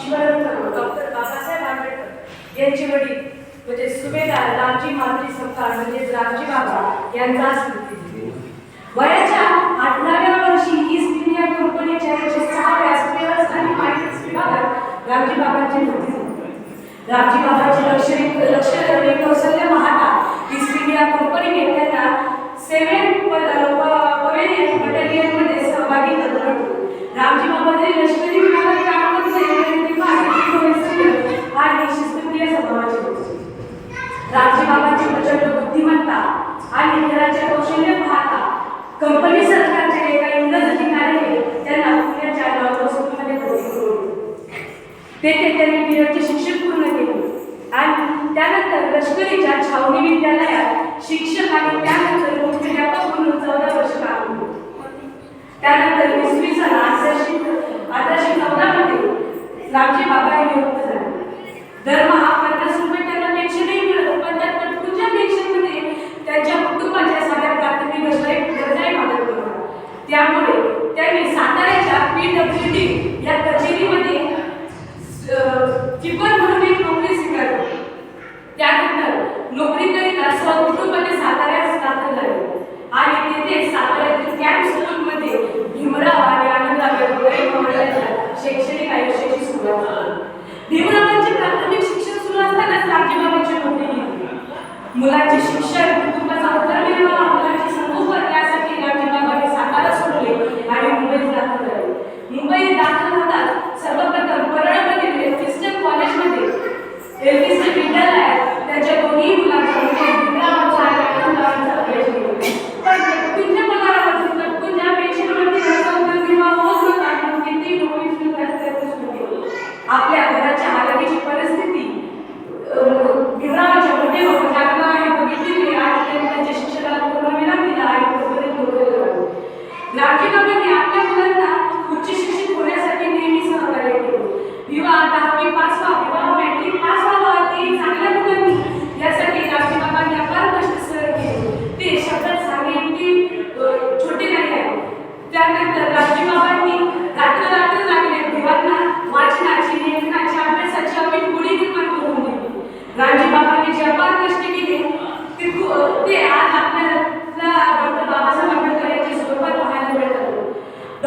ईश्वरंत doctor Babasaheb Ambedkar यांचे वडील म्हणजे सुभेदार रामजी मारुती सपकाळ म्हणजेच रामजी बाबा यांचा स्मृती वयाच्या अठराव्या वर्षी ईस्ट इंडिया कंपनीच्या एकशे सहा व्यासपीठावर आणि माहिती विभागात रामजी बाबांची मृत्यू झाली. रामजी बाबांचे लक्ष लक्ष करणे कौशल्य पाहता ईस्ट इंडिया कंपनीने त्यांना सेवन बटालियनमध्ये सहभागी करतो होतो बाबा जरी लष्करी विभागात काम करत नाही, तरी ते भारतीय भविष्य आणि शिस्तप्रिय स्वभावाचे होते रामजी प्रचंड बुद्धिमत्ता आणि इतरांचे कौशल्य पाहता कंपनी सरकारचे एका इंग्रज अधिकाऱ्याने त्यांना पुण्याच्या लॉकडाऊनमध्ये भरती करून तेथे त्यांनी बीएडचे शिक्षण पूर्ण केले. आणि त्यानंतर लष्करीच्या छावणी विद्यालयात शिक्षक आणि त्यानंतर मुख्याध्यापक म्हणून चौदा वर्ष काम केले. त्यानंतर इसवी सन अठराशे अठराशे चौदा मध्ये रामजी बाबा हे नियुक्त जीवन म्हणून एक नोकरी स्वीकारली त्यानंतर नोकरीकरिता स्वकुटुंबाने साताऱ्यात दाखल झाले. आणि तेथे साताऱ्यातील कॅम्प स्कूलमध्ये भीमराव आणि आनंदराव गडकरी महाराजांच्या शैक्षणिक आयुष्याची सुरुवात झाली. भीमरावांचे प्राथमिक शिक्षण सुरू असतानाच रामजीबाबांची नोकरी घेतली. मुलांचे शिक्षण कुटुंबाचा उदरनिर्वाह मुलांची संगोपन करण्यासाठी रामजीबाबांनी सातारा सोडले आणि मुंबईत दाखल झाले. मुंबईत दाखल होताच सर्वप्रथम कॉलेजमध्ये एल्फिस्टन विद्यालयात त्याच्या दोन्ही मुलांना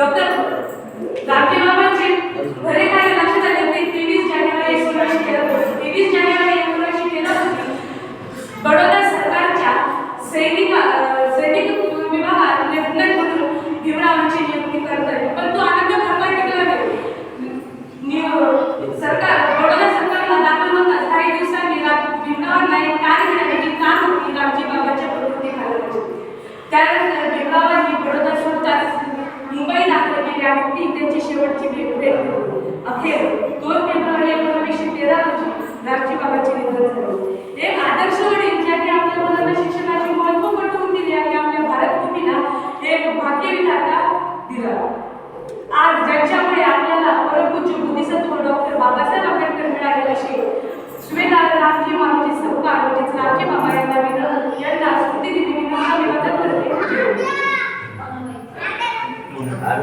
डॉक्टर रामजी बाबांचे खरे काय लक्षात आले ते तेवीस जानेवारी एकोणीसशे तेरा तेवीस जानेवारी एकोणीसशे तेरा रोजी बडोदा सरकारच्या सैनिक अं, सैनिक विभागात लेफ्टनंट म्हणून भीमरावांची नियुक्ती करता आली. पण तो आनंद फार टिकला नाही निव- सरकार बडोदा सरकारला दाखल होताच काही दिवसांनी रा- भीमरावांना एक कार घेण्याची काम होती रामजी बाबाच्या प्रकृती घालवण्याची त्यानंतर भीमरावांनी बडोदा सोडताच मुंबई दाखल केली आणि ती त्यांची शेवटची भेट भेट अखेर दोन फेब्रुवारी एकोणीसशे तेरा रोजी रामजी बाबांचे निधन झाले. एक